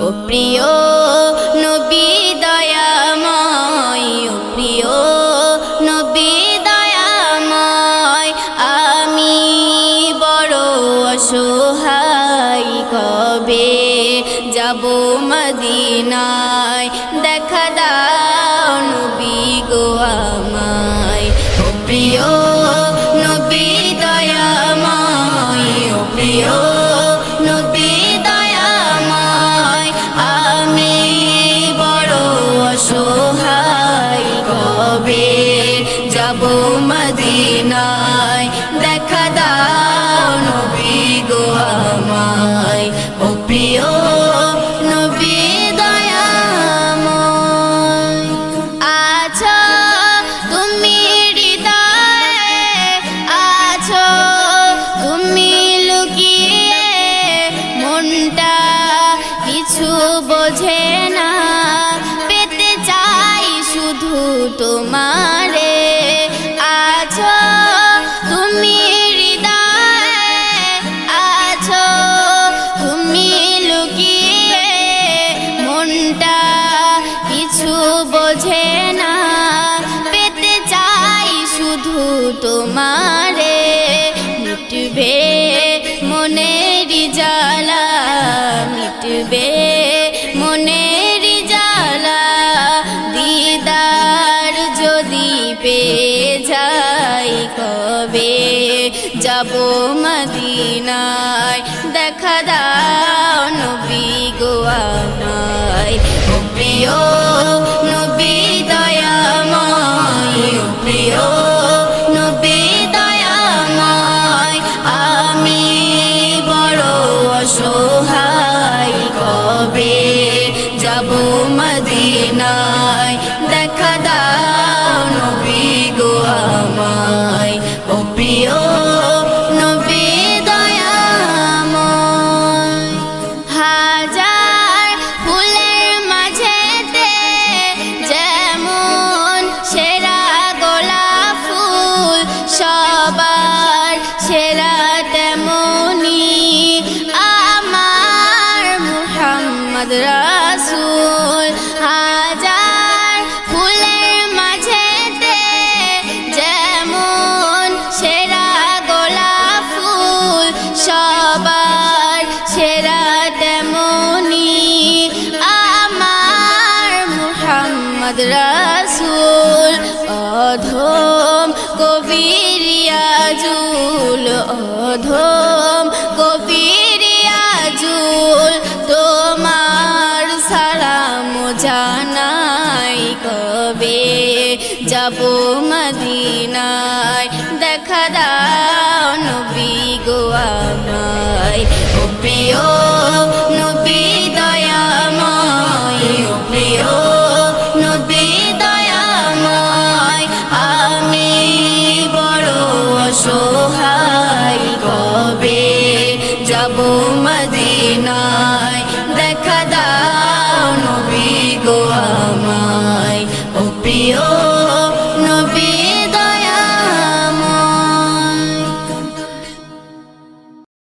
ও প্রিয় নবী দয়াময়, ও প্রিয় নবী দয়াময়, আমি বড় অসহায়, কবে যাব মদিনায়? দেখা দাও নবী গো আমায়। ও প্রিয় নবী দয়াময়, ও প্রিয় অসহায় কবে যাব মদিনায়? দেখা দাও। তোমারে মিটবে মনের জ্বালা, মিটবে মনের জ্বালা। দিদার যদি পেয়ে যাই কবে যাব মদিনায়? দেখা দাও নবী গোয়া প্রিয় মদিনায় মুহাম্মদ রাসূল অধম কবিরিয়াজুল অধম কবিরিয়াজুল তোমার সালাম জানাই কবে? যাব মদিনায়, দেখা দাও নবী গো আমায়। ও প্রিয় মদিনায় দেখা দাও নবী গো আমায়। ও প্রিয়